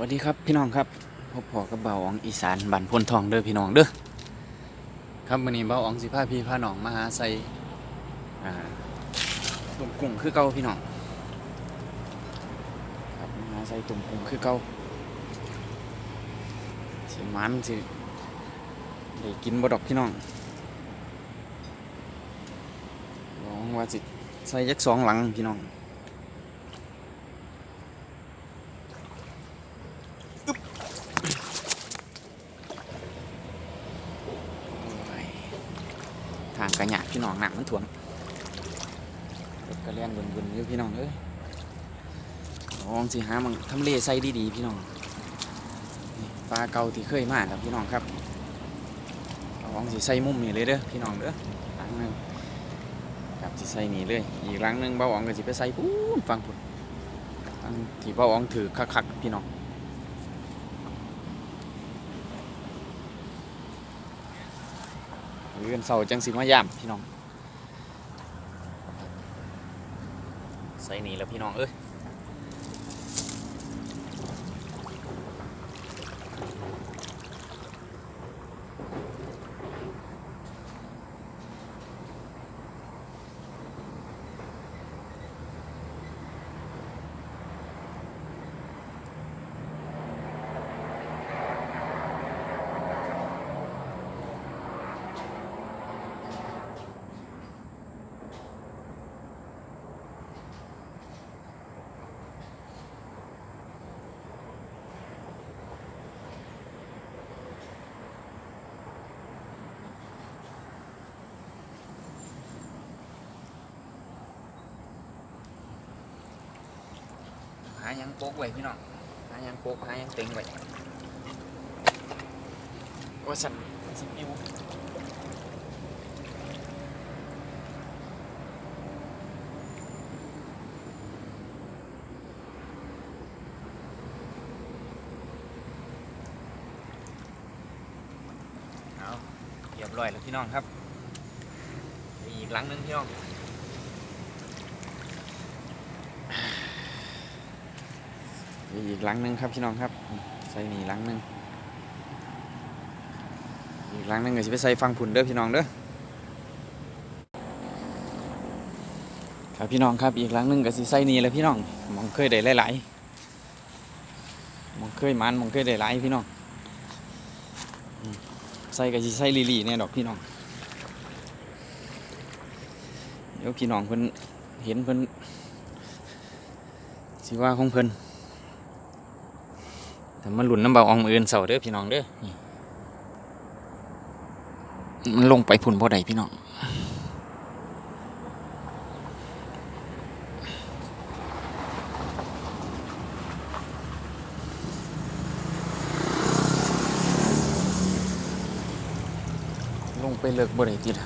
วัสดีครับพี่น้องครับพบพอกับเบาอองอีสานบันพลทองเด้อพี่น้องเด้อครับวันนี้เบาอองสิพาพี่พาหนองมาหาใส่ตุ่มกุ้งคือเก่าพี่น้องครับมาหาใส่ตุ่มกุ้งคือเก่าสิมันสิได้กินบดอกพี่น้องลองว่าสิใส่ยักสองหลังพี่น้อง โอ้ยทางกระหยาพี่น้องหนักมันถ่วงรถกระเลียนวนๆอยู่พี่น้องเอ้ยล องสิหามันทำเลใส่ดีๆพี่น้องปลาเก่าที่เคยมาครับพี่น้องครับลองสิใส่มุมนี่เลยเด้อพี่น้องเด้อหลังหนึงครับสิใส่นี่เลย อีกหลังหนึงเบาอ๋องก็สิไปใส่ปูนฟังพุ่นฟังที่เบาอ๋องถือคักๆพี่น้องเรือนเสาจังสิมายามพี่น้อง ใส่นี่แล้วพี่น้องเอ้ย ยังโป๊กไว้พี่น้องหายังโป๊กหายังเต็งไว้โอ้สันสันอิวเอาเรียบร้อยแล้วพี่น้องครับ อีกหลังนึงพี่น้อง มีอีกลังหนึ่งครับพี่น้องครับ ใส่นี่ลังหนึ่งอีกลังหนึ่งก็จะไปใส่ฟังผุนเด้อพี่น้องเด้อครับพี่น้องครับอีกลังหนึ่งก็สิใส่นี่แหละพี่น้องมองเคยได้หลายๆมองเคยมันมองเคยได้หลายพี่น้องใส่ก็สิใส่ลีๆเนี่ยดอกพี่น้องเดี๋ยวพี่น้องเพิ่นเห็นเพิ่นสิว่าของเพิ่น แต่มันหลุนน้ำเบาอองมืออื่นเสาเด้อพี่น้องเด้อมันลงไปพุ่นบ่ได้พี่น้องลงไปเลิกบ่ได้ติด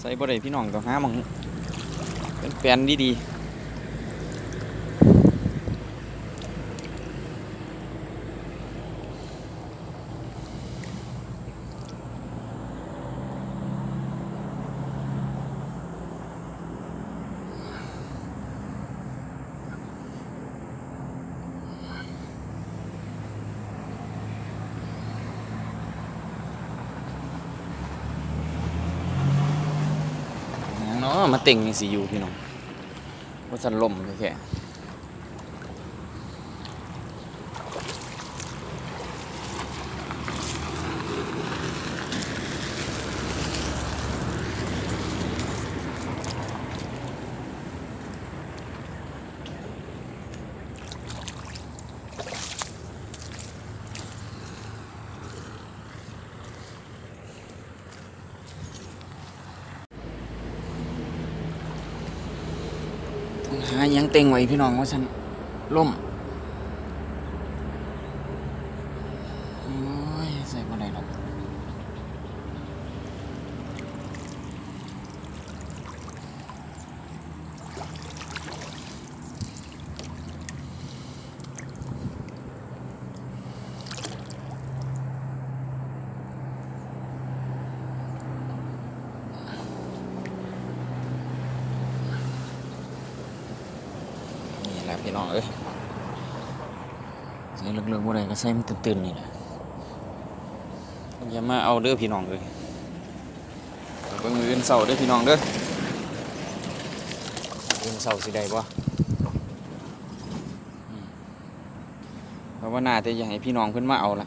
ใส่บ่ได้พี่น้องต้องหามองเป็นแปลนดีๆ มาเต็งนี่สิอยู่พี่น้องว่าสันลมแค่ หายังเต็งไว้พี่น้องว่าฉันล่มโอ้ยใส่บ่ได้หรอกนี่แหละ พี่น้องเอ้ยใส่เลือกๆบ่ได้ก็ใส่มันตื่นๆนี่แหละอย่ามาเอาเด้อพี่น้องเลยเอาเบิ่งมืออื่นเช้าเด้อพี่น้องเด้อมื้ออื่นเช้าสิได้บ่เพราะว่าน่าจะอยากให้พี่น้องเพิ่นมาเอาละ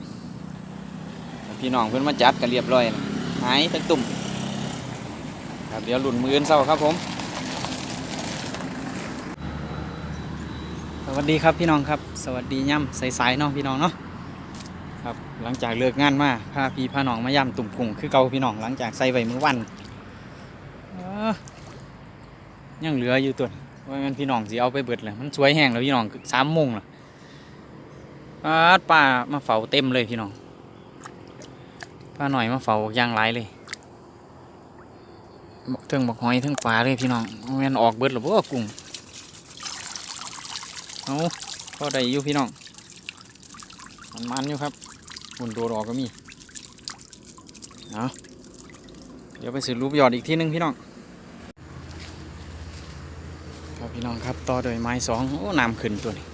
พี่น้องเพิ่นมาจัดกันเรียบร้อยแล้วหายทั้งตุ่มครับเดี๋ยวหลุนมืออื่นเช้าครับผม วัสดีครับพี่น้องครับ สวัสดีย่ำใสๆเนาะพี่น้องเนาะครับหลังจากเลิกงานมาพาพี่พาน้องมาย่ำตุ่มพุงคือเก่าพี่น้องหลังจากใส่ไว้มื้อวันเอ้อยังเหลืออยู่ตัวว่ามันพี่น้องสิเอาไปเบิดเลยมันสวยแห้งแล้วพี่น้องสามโมงแล้วปาดป้ามาเฝ้าเต็มเลยพี่น้องป้าหน่อยมาเฝ้าย่างไรเลยบอกเทิงบอกหอยเทิงปลาเลยพี่น้องมันออกเบิดหรือบ่ากุ้ง เอาพอได้อยู่พี่น้อง มันมันอยู่ครับหุ่นโดดออกก็มีเอาเดี๋ยวไปสืบรูปยอดอีกที่หนึงพี่น้อง ครับพี่น้องครับต่อโดยไม้สองโอ้น้ำขึ้นตัวนี้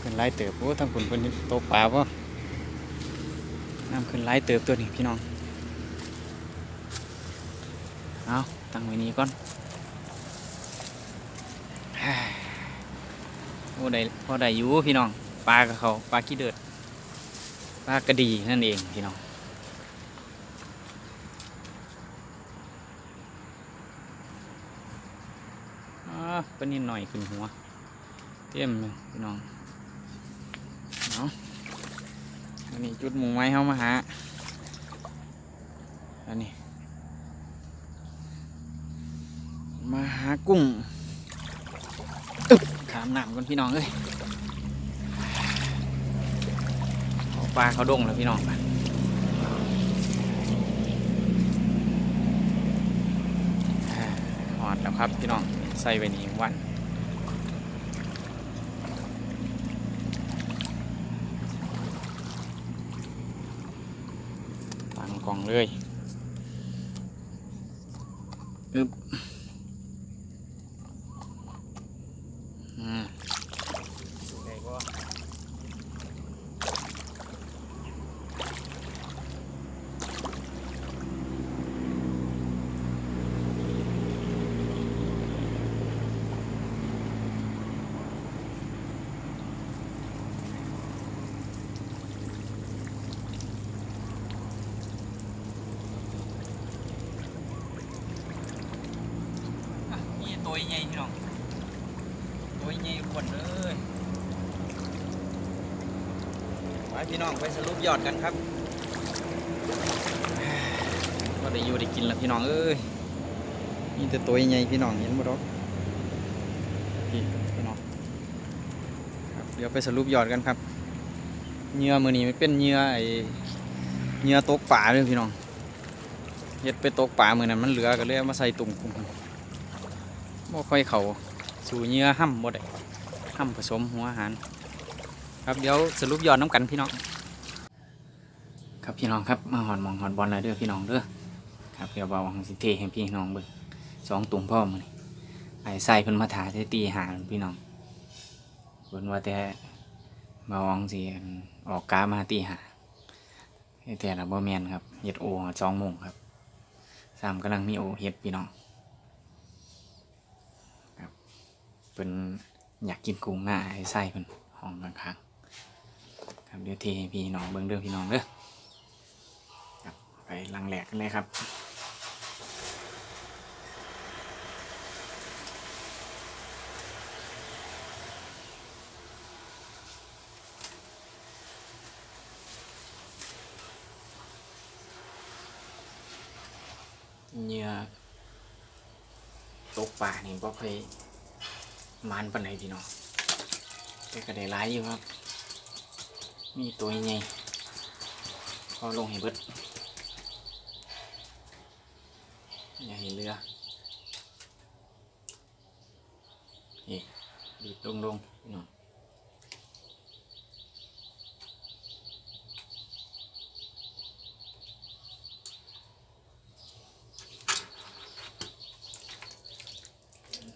ขึ้นไล่เติบโอ้ทั้งผลเป็นโตปลาป่ะน้ำขึ้นไล่เติบตัวนี้พี่น้อง เอาตั้งไว้นี้ก่อน อได้พอได้อยู่พี่น้องปลากับเขาปลาขี้เดือดปลากระดีนั่นเองพี่น้องอ่าปนิดหน่อยขึ้นหัวเต็มเลยพี่น้องเอาอันนี้จุดหมูไม้เข้ามาหาอันนี้มาหากุ้ง ขามน้ำก่อนพี่น้องเอ้ยปลาเขาดงแล้วพี่น้องไปหอดแล้วครับพี่น้องใส่ไว้นี่วันตั้งกล่องเลยอึบอืม ได้บ่อะนี่ตัวใหญ่พี่น้อง ตัวใหญ่อ้วนเลยไป พี่น้องไปสรุปยอดกันครับก็ได้อยู่ได้กินแล้วพี่น้องเอ้ยนี่แต่ตัวใหญ่พี่น้องเห็นบ่ดอกพี่พี่น้องครับเดี๋ยวไปสรุปยอดกันครับเหยื่อมือนี้มันเป็นเหยื่อไอเหยื่อตกป่าเลยพี่น้องเฮ็ดไปตกป่ามือนั้นมันเหลือก็เลยเอามาใส่ตุ่มกุ้งบ่ค่อยเขาสู่เหยื่อห้ำบ่ได้ห้ำผสมหัวอาหาร ครับเดี๋ยวสรุปย้อดน้ำกันพี่น้อง ครับพี่น้องครับมาหอนมองหอนบอลอะไรเด้อพี่น้องเด้อครับเดี๋ยวเบาของสิเทให้พี่น้องเบิ่งสองตุ่มพ่อมือนี่ไอ้ใส่เพิ่นมาถาได้ตีหาพี่น้องเพิ่นว่าแต่เบาของสิอออกกามาตีหาไอ้แต่ละบ่แมนครับเฮ็ดโอสองโมงครับสามกำลังมีโอเฮ็ดพี่น้องครับเป็นอยากกินกุ้งหน้าไอ้ไส้เป็นห้องข้างๆ ครับเดี๋ยวเทพี่น้องเบิ้งเด้อพี่น้องเด้อครับไปลังแหลกกันเลยครับเหยื่อตกป่านี่บ่เคยมันปันไหนพี่น้องแต่ก็ได้ร้ายอยู่ครับ มีตัวใหญ่พอลงให้เบิดอย่าเห็นเรือนี่ดีดลงลงๆพี่น้อง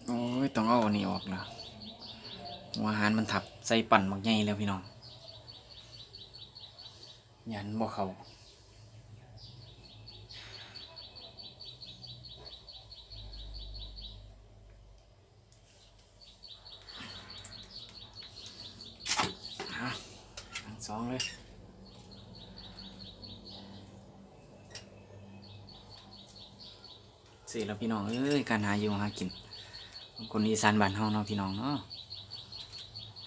โอ้ย ต้องเอาอันนี้ออกแล้วหัวอาหารมันทับใส่ปั่นบักใหญ่แล้วพี่น้อง ยันบ่เขาอะทั้งสองเลยสิแล้วพี่น้องเอ้ยการหาอยู่หากินคนอีสานบ้านเฮาเนาะพี่น้องเนาะ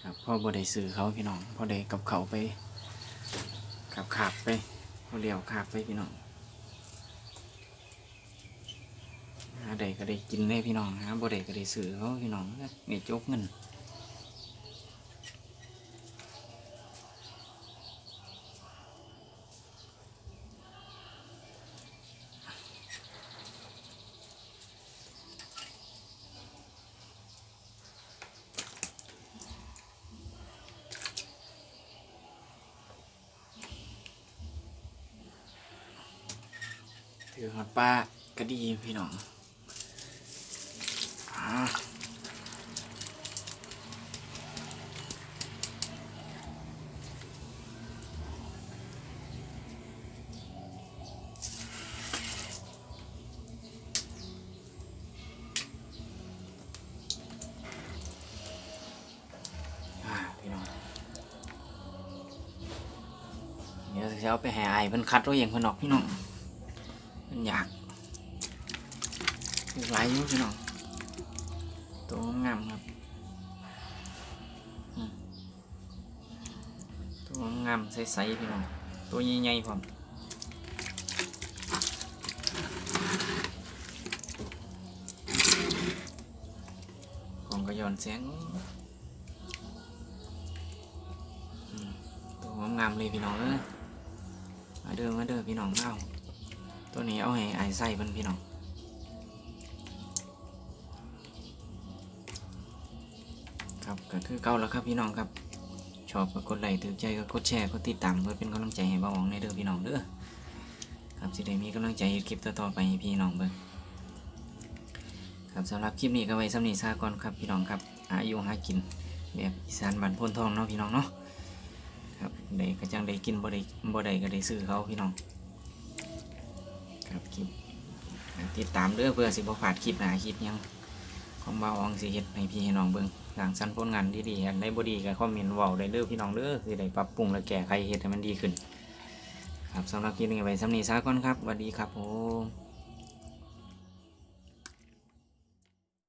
ครับพ่อบ่ได้ซื้อเขาพี่น้องพ่อได้กับเขาไป ขับขับไปเขาเลี้ยวขับไปพี่น้องหาได้ก็ได้กินได้พี่น้องหาบ่ได้ก็ได้ซื้อเขาพี่น้องนี่จกเงิน ถือหอดปลาก็ดีพี่น้องเดี๋ยวจะเอาไปแห่ไอ้เพิ่นคัดตัวเองเพิ่นออกพี่น้อง มันอยากมีหลาย อยู่พี่น้องตัวงามครับอืมตัวงามใสๆพี่น้องตัวใหญ่ๆพร้อมของกระยอนแสงอืมตัวงามๆเลยพี่น้องเอ้ยมาเด้อมาเด้อพี่น้องเอาตัวนี้เอาให้ไอ้ใส่เพิ่นพี่น้อง ครับก็คือเก่าแล้วครับพี่น้องครับ ชอบก็กดไลค์ถือใจก็กดแชร์กดติดตามเพื่อเป็นกำลังใจให้บ้าหองในเด้อพี่น้องเด้อครับสิได้มีกำลังใจคลิปต่อๆไปให้พี่น้องเบิ่งครับสำหรับคลิปนี้ก็ไว้สำนีซาก่อนครับพี่น้องครับหายู่หากินแบบอีสานบ้านพ้นทองเนาะพี่น้องเนาะครับได้ก็จังได้กินบ่ได้บ่ได้ก็ได้ซื้อเขาพี่น้องครับคลิปติดตามเด้อเพื่อสิบ่พลาดคลิปหนาคลิปยังของบ่าวอองสิเฮ็ดให้พี่ให้น้องเบิ่ง หลังสั้นพ้นงานดีอันไดบ่ดีกับคอมเมนต์ว่าได้เลือพี่น้องเด้อสิได้ปรับปรุงและแก้ไขเหตุให้มันดีขึ้น ครับสำหรับคลิปนี้ไปสำนีซาก่อนครับสวัสดีครับผม